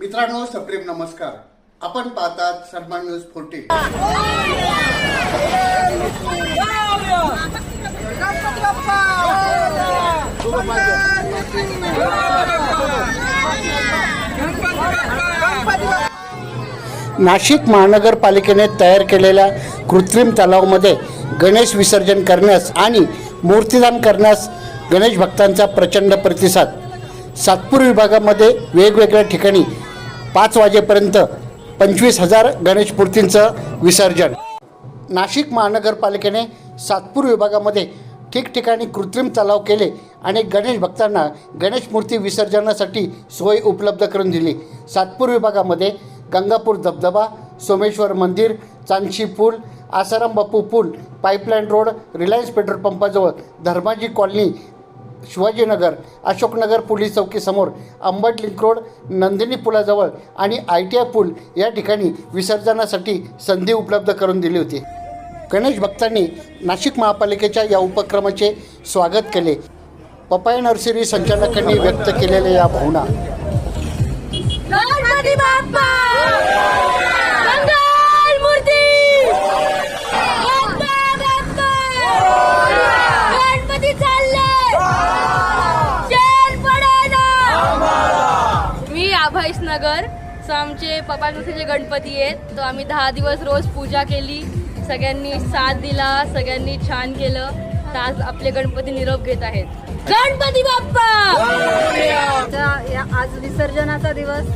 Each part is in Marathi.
मित्रांनो सप्रेम नमस्कार. आपण पाहतात सन्मान न्यूज फोर्टी नाशिक महानगरपालिकेने तयार केलेल्या कृत्रिम तलावमध्ये गणेश विसर्जन करण्यास आणि मूर्तीदान करण्यास गणेश भक्तांचा प्रचंड प्रतिसाद. सातपूर विभागामध्ये वेगवेगळ्या ठिकाणी पाच वाजेपर्यंत पंचवीस हजार गणेश मूर्तींचं विसर्जन. नाशिक महानगरपालिकेने सातपूर विभागामध्ये ठिकठिकाणी कृत्रिम तलाव केले आणि गणेश भक्तांना गणेश मूर्ती विसर्जनासाठी सोय उपलब्ध करून दिली. सातपूर विभागामध्ये गंगापूर धबधबा सोमेश्वर मंदिर चांदशी पूल आसाराम बापू पूल पाईपलाईन रोड रिलायन्स पेट्रोल पंपाजवळ धर्माजी कॉलनी शिवाजीनगर अशोकनगर पोलीस चौकीसमोर अंबट लिंक रोड नंदिनी पुलाजवळ आणि आय टी आय पूल या ठिकाणी विसर्जनासाठी संधी उपलब्ध करून दिली होती. गणेश भक्तांनी नाशिक महापालिकेच्या या उपक्रमाचे स्वागत केले. पपाय नर्सरी संचालकांनी व्यक्त केलेल्या या भावना. नगर आमचे पप्पांचे जे गणपती आहेत तो आम्ही दहा दिवस रोज पूजा केली. सगळ्यांनी साथ दिला सगळ्यांनी छान केलं. तर आज आपले गणपती निरोप घेत आहेत. गणपती बाप्पा! या आज विसर्जनाचा दिवस.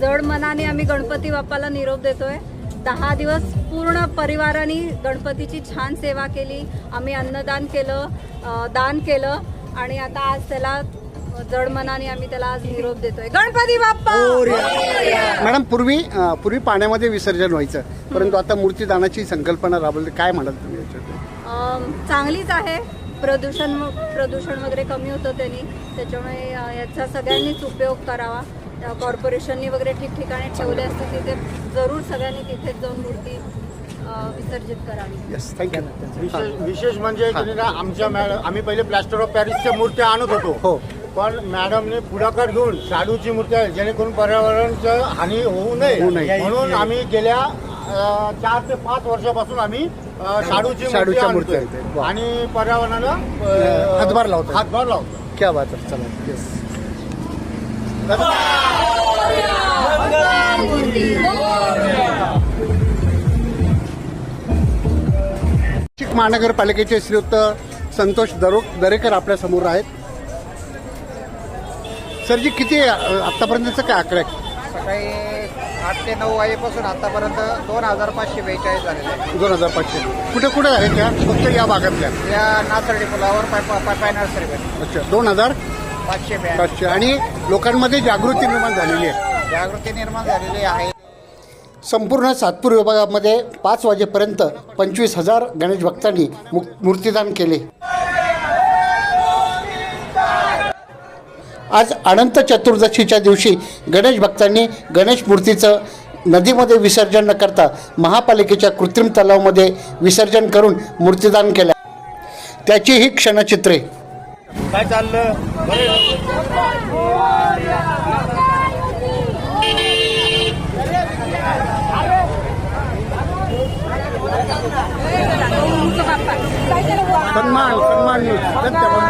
जड मनाने आम्ही गणपती बाप्पाला निरोप देतोय. दहा दिवस पूर्ण परिवाराने गणपतीची छान सेवा केली. आम्ही अन्नदान केलं दान केलं. आणि आता आज त्याला जड मनाने आम्ही त्याला आज निरोप देतोय. गणपती बाप्पा! मॅडम पूर्वी अं, पूर्वी पाण्यामध्ये विसर्जन व्हायचं. परंतु आता मूर्तीदानाची संकल्पना राबवली. काय म्हणाल तुम्ही अम, चांगलीच आहे. प्रदूषण प्रदूषण वगैरे कमी होतं त्यांनी. त्याच्यामुळे अ, याचा सगळ्यांनीच उपयोग करावा. त्या कॉर्पोरेशननी वगैरे ठिकठिकाणी ठेवले असते तिथे जरूर सगळ्यांनी तिथेच जाऊन मूर्ती अ, विसर्जित करावी. येस थँक्यू विशेष विशेष म्हणजे की नाही का, आमच्या मॅडम आम्ही पहिले प्लॅस्टर ऑफ पॅरिसच्या मूर्त्या आणत होतो. हो. पण मॅडमने पुढाकार घेऊन शाडूची मूर्ती आहे जेणेकरून पर्यावरणाचं हानी होऊ नये. म्हणून आम्ही गेल्या चार ते पाच वर्षापासून आम्ही शाडूची शाडूच्या मूर्ती आणतोय. आणि पर्यावरणाला अ, हातभार लावतोय. हातभार लावतो क्या बात आहे. चला येस नाशिक महानगरपालिकेचे श्रीयुक्त संतोष दरो दरेकर आपल्यासमोर आहेत सरजी किती आतापर्यंतचं काय आकडे आहे? सकाळी आठ ते नऊ वाजेपासून आतापर्यंत दोन हजार पाचशे बेचाळीस झालेले आहेत. दोन हजार पाचशे. कुठे कुठे आहेत त्या? फक्त या भागातल्या? या नाचर्डी पुलावर पाय पाय पाय नर्सरी अच्छा दोन हजार पाचशे बॅग पाचशे. आणि लोकांमध्ये जागृती निर्माण झालेली आहे. जागृती निर्माण झालेली आहे. संपूर्ण सातपूर विभागामध्ये पाच वाजेपर्यंत पंचवीस हजार गणेश भक्तांनी मु- मूर्तीदान केले. आज अनंत चतुर्दशीच्या दिवशी गणेश भक्तांनी गणेश मूर्तीचं नदीमध्ये विसर्जन न करता महापालिकेच्या कृत्रिम तलावामध्ये विसर्जन करून मूर्तीदान केलं. त्याची ही क्षणचित्रे. काय चाललं? सन्मान सन्मान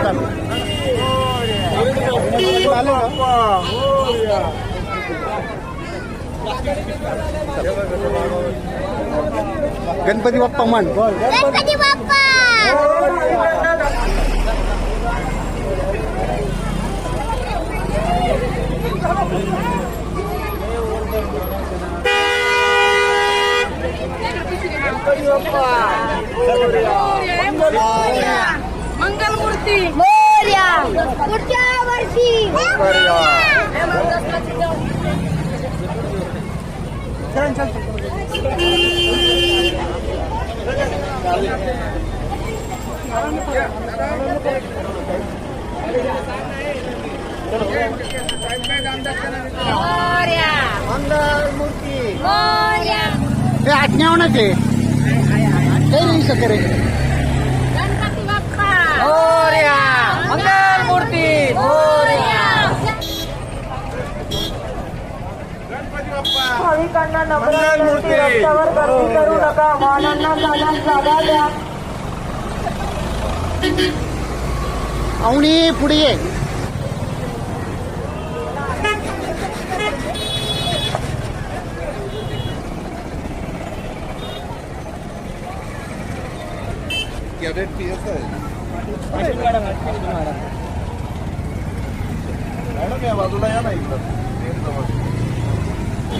गणपती बाप्पा मान गणपती बाप्पा मंगल मूर्ती मोर्या पुढच्या वर्षी मोर्या मोर्या हे आज्ञा होणार ते काही नाही सकर गणपती बाप्पा मंगल मूर्ती भाविकांना नम्र विनंती रस्त्यावर गर्दी करू नका. वाहनांना जाण्यास जागा द्या. अवनी पुढे ये.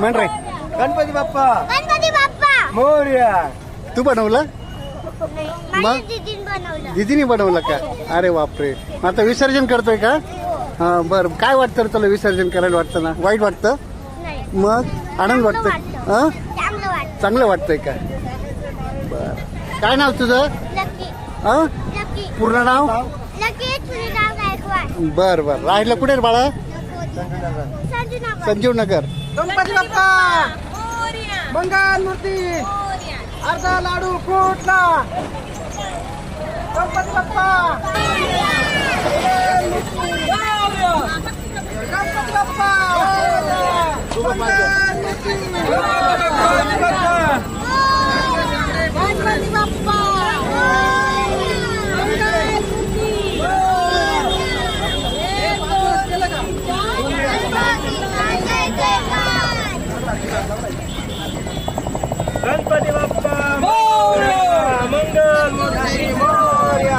म्हण रे. गणपती बाप्पा. गणपती बाप्पा. मोर्या. तू बनवलं? मग? दीदीने बनवलं. दिदीने बनवलं का? अरे बापरे. मग आता विसर्जन करतोय का? हा बर. काय वाटतं रे तुला विसर्जन करायला वाटतं ना? वाईट वाटतं? नाही. मग? आनंद वाटतं? हा? चांगलं वाटतं. चांगलं वाटतंय का? बर. काय नाव तुझं? हा? पूर्ण नाव? बर बर. राहिलं कुठे रे बाळा? संजीव नगर गणपती बाप्पा! मंगल मूर्ती! अर्धा लाडू फुटला गणपती बाप्पा! गणपती बाप्पा! गणपती बाप्पा गणपती बाप्पा मोर्या मंगल मूर्ती मोर्या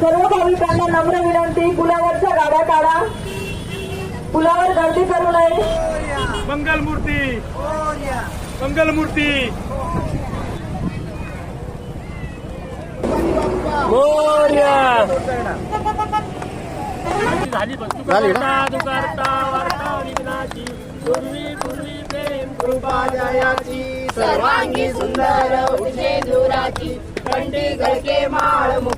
सर्व भाविकांना नम्र विनंती पुलावरच्या गाड्या काढा. पुलावर गर्दी करू नये. मंगल मूर्ती मंगल मूर्ती मोर्या. झाली झाली ना? दुकारता वार्ता विघ्नाची. पूर्वी पूर्वी प्रेम कृपा जयाची सर्वांगी सुंदर उठे दुराची. कंठी गळके माळ